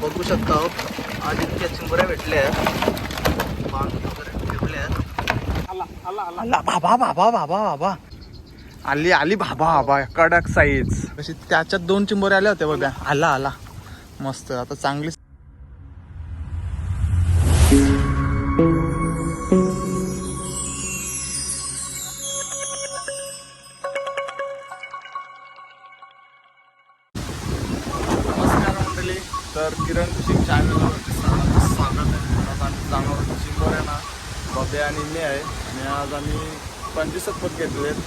बघू शकता हो. आज इतक्या चिंबऱ्या भेटल्या. ठेवल्या. आला बाबा बाबा बाबा बाबा. आली आली बाबा बाबा कडक साईज त्याच्यात दोन चिंबोरे आल्या होत्या बघा. आला आला. मस्त. आता चांगली तर किरण चॅनलवरती सर्वांचं स्वागत आहे. आज आम्ही जाणार आहोत बबे आणि मी आहे. आणि आज आम्ही पंचवीसच पद घेतलेत.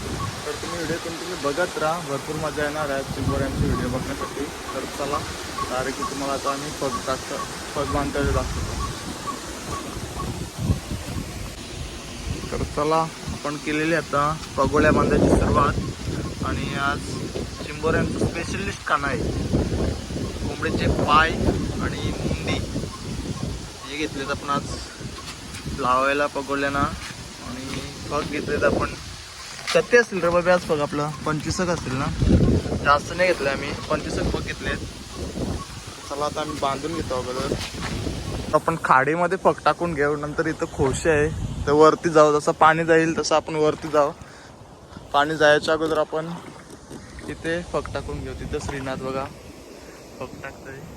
तर तुम्ही व्हिडिओ तुम्ही बघत राहा. भरपूर मजा येणार आहे चिंबोऱ्यांचे व्हिडिओ बघण्यासाठी. तर चला डायरेक्ट तुम्हाला आता आम्ही पग टाकतो पग बांधता दाखवतो. तर चला आपण केलेली आता पगोळ्या बांधायची सुरुवात. आणि आज चिंबोऱ्यांचं स्पेशलिस्ट खाणं आहे. कोंबडीचे पाय आणि मुंडी हे घेतलेत आपण आज. लावायला पगोळ्यांना आणि पग घेतलेत आपण. किती असतील रे बाबी आज पग आपलं. पंचवीसक असतील ना. जास्त नाही घेतलं आम्ही. पंचवीसक पग घेतलेत. चला आता आम्ही बांधून घेतो अगोदर. आपण खाडीमध्ये पग टाकून घेऊ. नंतर इथं खोशे आहे. तर वरती जाऊ. जसं पाणी जाईल तसं आपण वरती जाऊ. पाणी जायच्या अगोदर आपण तिथे पग टाकून घेऊ. तिथं श्रीनाथ बघा. पग टाकतंय.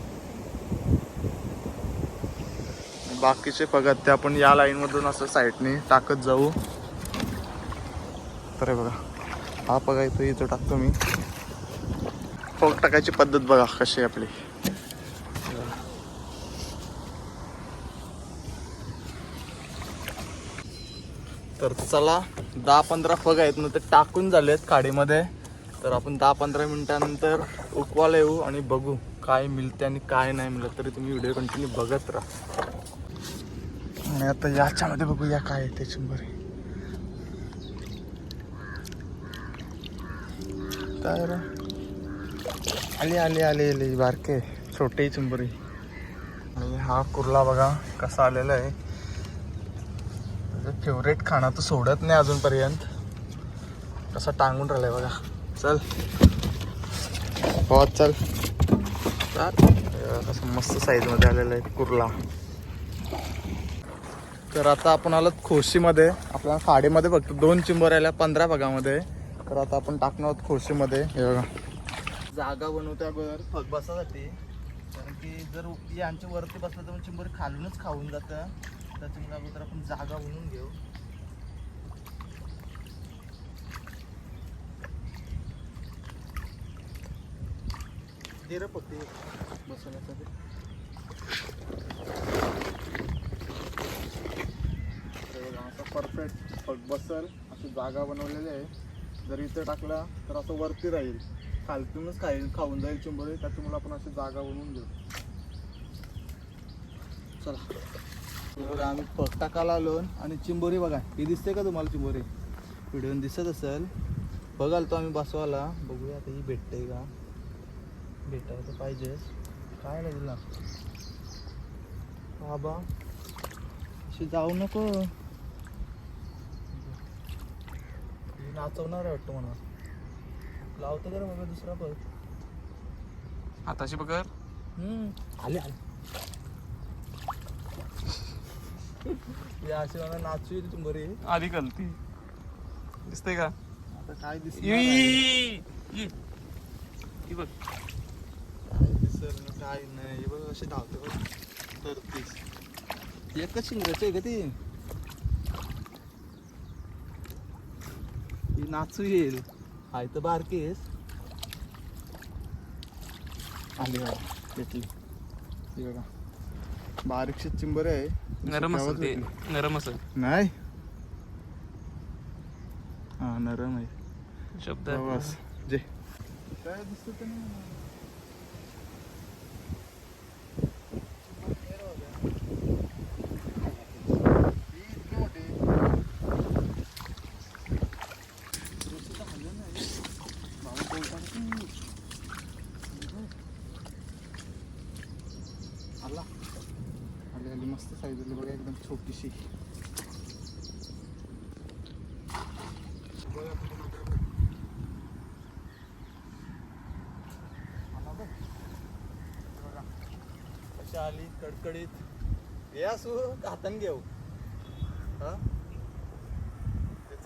बाकीचे पग ते आपण या लाईन मधून असं साईडने टाकत जाऊ. तर बघा हा पगा इथं इथं टाकतो मी. पग टाकायची पद्धत बघा कशी आहे आपली. तर चला दहा पंधरा फग आहेत ना ते टाकून झालेत काडीमध्ये तर आपण दहा पंधरा मिनटानंतर उकवायला येऊ आणि बघू काय मिळते आणि काय नाही मिळत. तरी तुम्ही व्हिडिओ कंटिन्यू बघत राहा. आणि आता याच्यामध्ये बघूया काय आहे ते चिंबरी तर आली आली आली आली बारके छोटे चुंबरी आणि हा कुर्ला बघा कसा आलेला आहे. फेवरेट खाणं तर सोडत नाही अजूनपर्यंत. कसा टांगून राहिलाय बघा. चल. हो चल. चल कसं मस्त साईजमध्ये आलेलं आहे कुर्ला. तर आता आपण आलो खोशीमध्ये. आपल्याला साडीमध्ये फक्त दोन चिंबर आल्या पंधरा भागामध्ये तर आता आपण टाकणार आहोत खोशीमध्ये. हे बघा. जागा बनवते अगोदर फग बसासाठी. कारण की जर यांच्या वरती बसलं तर मग चिंबर खालूनच खाऊन जातं. त्याच्यामुळे अगोदर आपण जागा बनवून घेऊ. दे रे बसवण्यासाठी ते बघा, असं परफेक्ट पग बसल अशी जागा बनवलेली आहे. जर इथं टाकला तर असं वरती राहील. खालतूनच खाईल खाऊन जाईल चिंबोरी त्याच्यामुळे आपण अशी जागा बनवून घेऊ चला. बघा आम्ही पग टाकायला आलो आणि चिंबोरी बघा ही दिसते का तुम्हाला चिंबोरी? व्हिडिओ दिसत असेल बघाल तो आम्ही बसवाला. बघूया आता ही भेटते का? भेटायला तर पाहिजेच काय नाही तुला. बाबा अशी जाऊ नको ही नाचवणार आहे वाटतं म्हणा लावतो का रे बाबा दुसरा पग हाताशी पकड. हम्म. आले आले. अशी मला नाचू येईल चिंबोरी आधी कलती दिसतंय का? आता काय दिसत बघ. काय दिसत काय नाही. बघ असे धावते बघ. तर एकच शिंगाची आहे का ती? नाचू येईल. हाय तर बारकीस. आली बघा भेटली. ती बघा. बारीकशी चिंबर आहे. नरम गावात असेल ते. भेटली. नरम असेल. नाही? हा नरम आहे. शब्द बस. जे. काय दिसत नाही आला आली आली मस्त साईज आली बघा एकदम छोटीशी कशी आली कडकडीत. या असू हातान घेऊ. हा? ते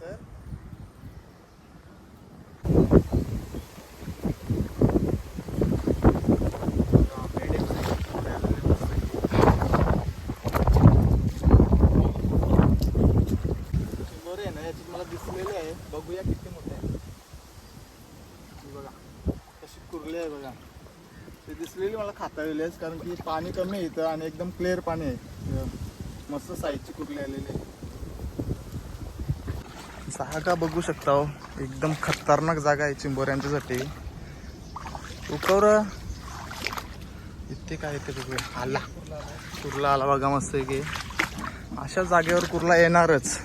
बरं आहे ना याच्यात मला दिसलेले आहे. बघूया किती मोठे आहे ही बघा कशी कुरली आहे बघा ते दिसलेली मला खाता येईल कारण की पाणी कमी आहे आणि एकदम क्लिअर पाणी आहे. मस्त साईजची कुठली आलेली आहे. जागा बघू शकता हो. एकदम खतरनाक जागा आहे चिंबोऱ्यांच्यासाठी. उकवर. इथे काय येते बघू आला. कुर्ला आला बघा मस्त आहे की. अशा जागेवर कुर्ला येणारच.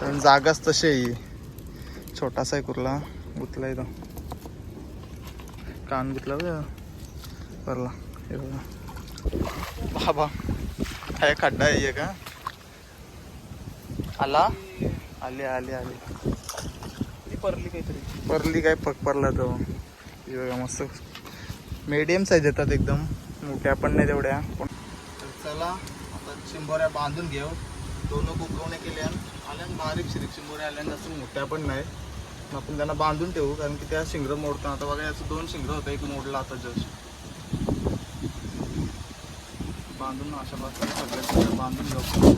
कारण जागाच तशी आहे छोटासा आहे कुर्ला. गुतला तो कान गुतला परला. हे बघा. बाबा काय खड्डा आहे का आला? आले आले आले. ती परली काहीतरी. परली काय पक परला तो. हे बघा मस्त. मीडियम साईज येतात एकदम. मोठ्या पण नाही तेवढ्या. पण तर चला आता चिंबोऱ्या बांधून घेऊ. दोन कुकवणे केल्या आल्या आणि बारीक शिरीक चिंबोऱ्या आल्या आणि जास्त मोठ्या पण नाही. आपण त्यांना बांधून ठेवू कारण की त्या शिंगरं मोडतात आता बघा याचं दोन शिंगरं होतं एक मोडला आता जस्ट. बांधून अशा प्रकारे सगळ्या चिंबोऱ्या बांधून घेऊ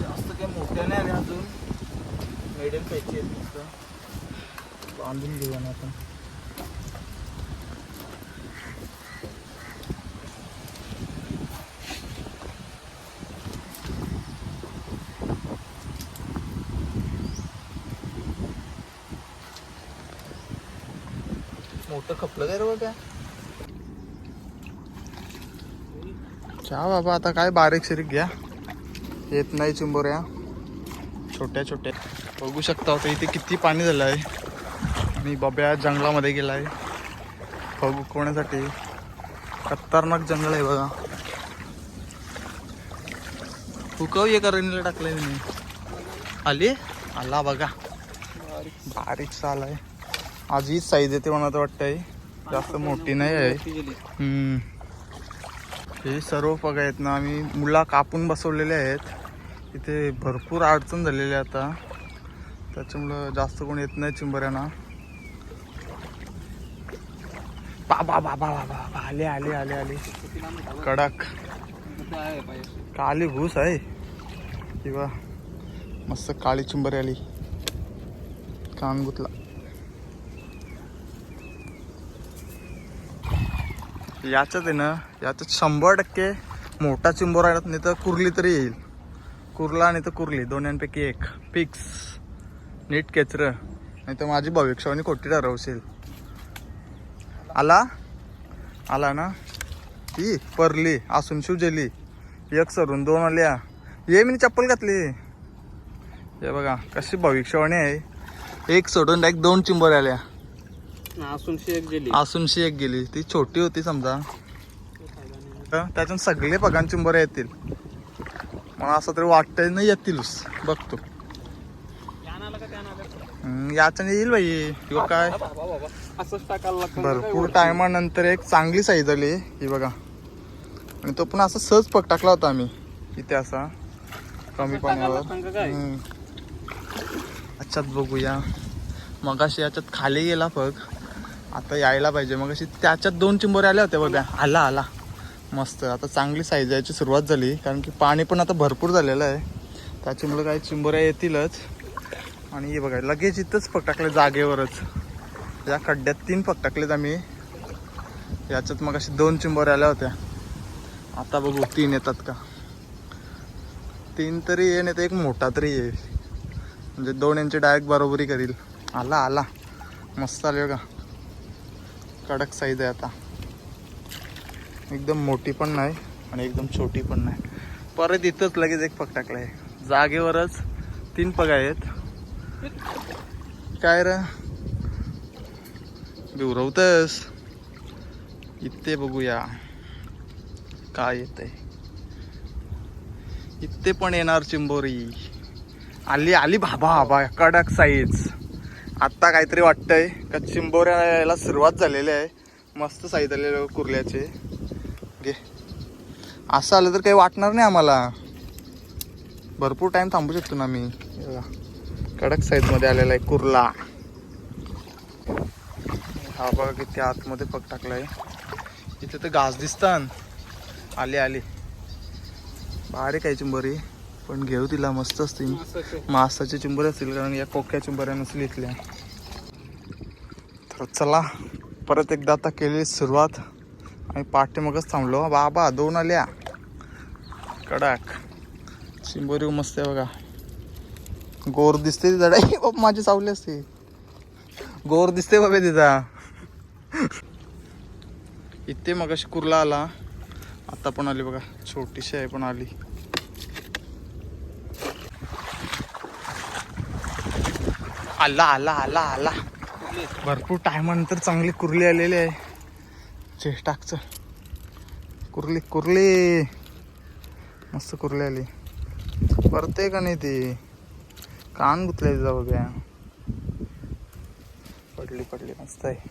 जास्त काही मोठ्या नाही आल्या अजून मिडियम साईजची आहेत नुसतं बांधून घेऊया ना आपण खपलं काय रे बाबा? चहा बाबा आता काय बारीक शिरीक घ्या. येत नाही चिंबोऱ्या. छोट्या छोट्या. बघू शकता होतं इथे किती पाणी झालं आहे. मी बब्या जंगलामध्ये गेला आहे बघू कोणासाठी. खतरनाक जंगल आहे बघा. हुकव ये करणीला टाकलंय मी आली? आला बघा. बारीक चाल आहे. आज हीच साईज येते मला तर वाटतंय. जास्त मोठी नाही आहे. हे सर्व पग आहेत ना आम्ही मुला कापून बसवलेले आहेत. इथे भरपूर अडचण झालेली आहे आता. त्याच्यामुळं जास्त कोण येत नाही चिंबऱ्यांना. बाबा बाबा बाबा आले आले आले आले. कडक. काली भूस आहे. किंवा मस्त काळी चिंबरी आली. कान गुतला. याच्यात आहे ना याच्यात शंभर टक्के मोठा चिंबोरा आहे नाही तर कुर्ली तरी येईल. कुर्ला आणि तर कुर्ली दोन्हीपैकी एक. फिक्स नीट केचरं. नाही तर माझी भविष्यवाणी खोटी ठरवशील. आला? आला ना? ती परली असून शिवजेली. एक सरून दोन आल्या. ये मी चप्पल घातली. हे बघा कशी भविष्यवाणी आहे. एक सोडून डायरेक्ट दोन चिंबर आल्या. असून गेली. आसूनशी एक गेली. ती छोटी होती समजा. तर त्याच्यात सगळे पगांची बरं येतील. मला असं तरी वाटतंय नाही येतीलच. बघतो. याच्याने येईल बाई. किंवा काय? असंच टाकायला भरपूर टायमानंतर एक चांगली साईज आली. ही बघा. आणि तो पण असा सहज पग टाकला होता आम्ही. इथे असा. कमी पाण्यावर. अच्छा बघूया. मगाशी याच्यात खाली गेला पग. आता यायला पाहिजे. मग अशी त्याच्यात दोन चिंबोरे आल्या होत्या बघा. आला आला. मस्त. आता चांगली साईज यायची सुरुवात झाली. कारण की पाणी पण आता भरपूर झालेलं आहे. त्याच्यामुळे काही चिंबोऱ्या येतीलच. आणि हे बघा लगेच इथंच पग टाकले जागेवरच. या खड्ड्यात तीन पग टाकलेत आम्ही. याच्यात मग अशी दोन चिंबोऱ्या आल्या होत्या. आता बघू तीन येतात का? तीन तरी ये नाही तर एक मोठा तरी ये म्हणजे दोन यांची डायरेक्ट बरोबरी करील. आला आला. मस्त आले बघा. कडक साईज आहे आता. एकदम मोठी पण नाही आणि एकदम छोटी पण नाही. परत इथंच लगेच एक पग टाकलाय. जागेवरच तीन पग आहेत. काय र? बिवरवतस? इथे बघूया. काय येत आहे इथे पण येणार चिंबोरी. आली आली भाबा भाबा कडक साईज आत्ता काहीतरी वाटतंय. का चिंबोऱ्या यायला सुरुवात झालेली आहे. मस्त साईज आलेले कुर्ल्याचे. घे. असं आलं तर काही वाटणार नाही आम्हाला. भरपूर टाईम थांबू शकतो ना मी कडक साईजमध्ये आलेला आहे कुर्ला. हा बघा किती आतमध्ये पग टाकलाय. इथे तर घास दिसतात आली आली. बारीक आहे चिंबोरी पण घेऊ तिला मस्त असतील. मासाचे चुंबर असतील कारण या कोक्या चुंबऱ्या नसतील इथल्या तर चला परत एकदा आता केली सुरुवात. आम्ही पाठी मगच थांबलो. बाबा दोन आल्या. कडक. चिंबोरी मस्त आहे बघा. गोर दिसते ती बाबा माझी चावली असते. गोर दिसते बाबा तिचा इथे मग कुर्ला आला. आता पण आली बघा. छोटीशी आहे पण आली. आला आला आला आला. भरपूर टायमानंतर चांगली कुर्ली आलेली आहे. चेष्टाकचं. कुर्ली कुर्ली. मस्त कुर्ली आली. परत आहे का नाही ती? कान गुतले तिचा बघा पडली पडली. मस्त आहे.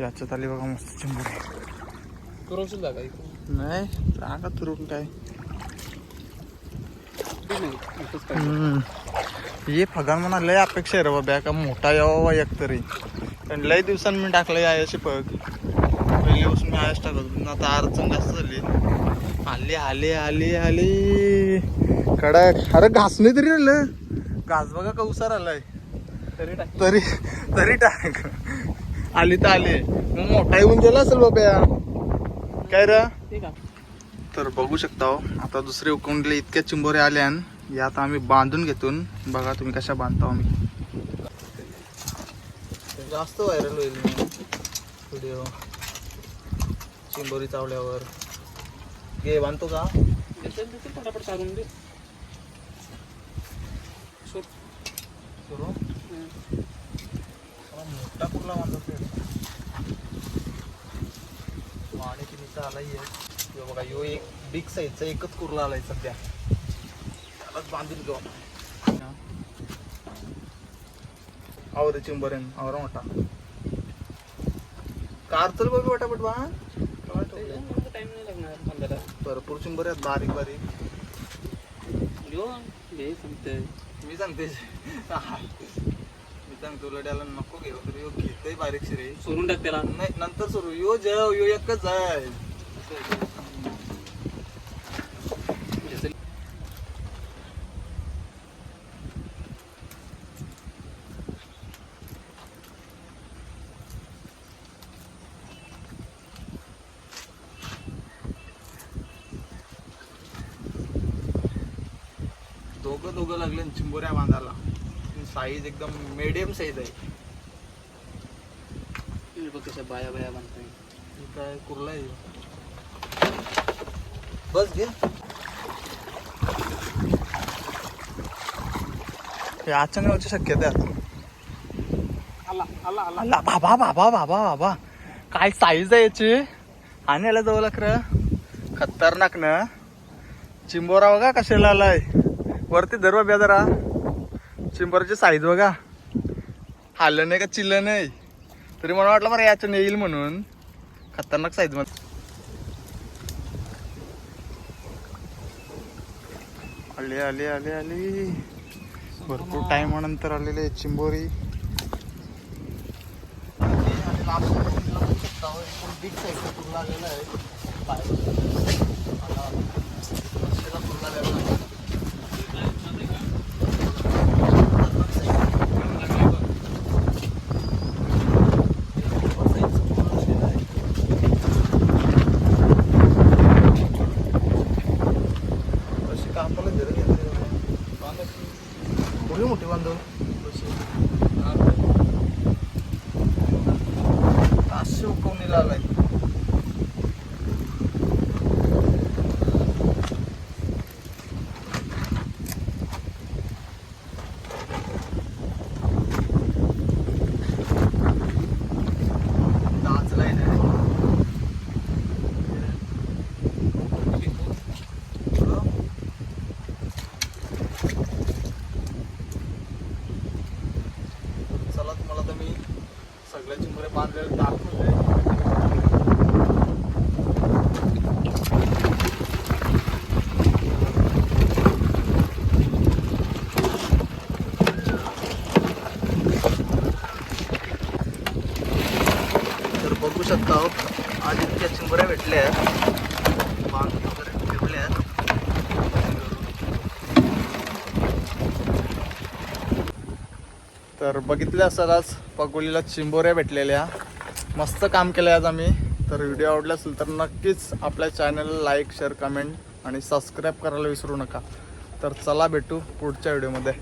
याच्यात आली बघा मस्त चिंबुरी. इकडे नाही जागा तुरून काय ये फगान म्हणा लय अपेक्षा आहे रे बाबा का मोठा यावा एक तरी. पण लय दिवसांनी मी टाकलं आयाशी पग. पहिल्यापासून मी आयास टाकत आता अडचण जास्त झाली. आली आली आली आली. कडक अरे घास नाही तरी राहिलं. घास बघा कौसार आलाय. तरी टाक. तरी तरी टाक. आली तर आली. मग मोठा येऊन गेला असेल बाबा काय रे? ठीक आहे. तर बघू शकता हो, आता दुसरे उकंडले इतक्या चिंबोरे आल्यान. या आता आम्ही बांधून घेतून बघा तुम्ही कशा बांधतो आम्ही. जास्त व्हायरल होईल व्हिडिओ चिंबोरी चावल्यावर. घे बांधतो का? देते पटापट सारून दे मोठा कुठला बांधतो आणि तिचा आलाही आहे बघा यो एक बिग साईजचा एकच कुर्ला आलाय सध्या. त्यालाच बांधून घेऊ. आवर चिंबरेन आवरा मोठा. कार चल बघ पटापट बा? टाइम नाही लागणार पंधरा भरपूर चिंबर आहेत बारीक बारीक. लिओ घे सांगते मी सांगते. मी सांगतो लड्याला नको घेऊ तर यो घेतय बारीक शिरे सोडून टाक त्याला. नाही नंतर सुरू यो जेव यो एकच आहे जसं दोघं दोघं लागले चिंबोऱ्या बांधायला. साईज एकदम मीडियम साईज आहे. बघ कशा बाया बाया बांधताय. ही काय कुर्ला आहे? बस घे. हे अचानक व्हायची शक्यता आला आला आला. बाबा बाबा बाबा बाबा. काय साईज आहे याची? आणि याला जवळ खरं खतरनाक ना. चिंबोरा बघा कशाला आलाय. वरती धरवा ब्या जरा. चिंबोराची साईज बघा. हाललं नाही का चिल्लं नाही? तरी मला वाटलं मला याच्यानं येईल म्हणून. खतरनाक साईजमध्ये. आले आले आले आले. भरपूर टाइम नंतर आलेले चिंबोरी. आहे लांब बघू शकता हो, एकदम बिग साईजचा कुर्ला आलेला आहे पाय- आता मच्छीला कुर्ला आलेला आहे. अशी कापाला धरत घेतली बांधायची. थोडी मोठी பாருங்கள் तर बघितले असतात आज पगोलीला चिंबोऱ्या भेटलेल्या. मस्त काम केलं आज आम्ही. तर व्हिडिओ आवडला असेल तर नक्कीच आपल्या चॅनलला लाईक शेअर कमेंट आणि सबस्क्राईब करायला विसरू नका. तर चला भेटू पुढच्या व्हिडिओमध्ये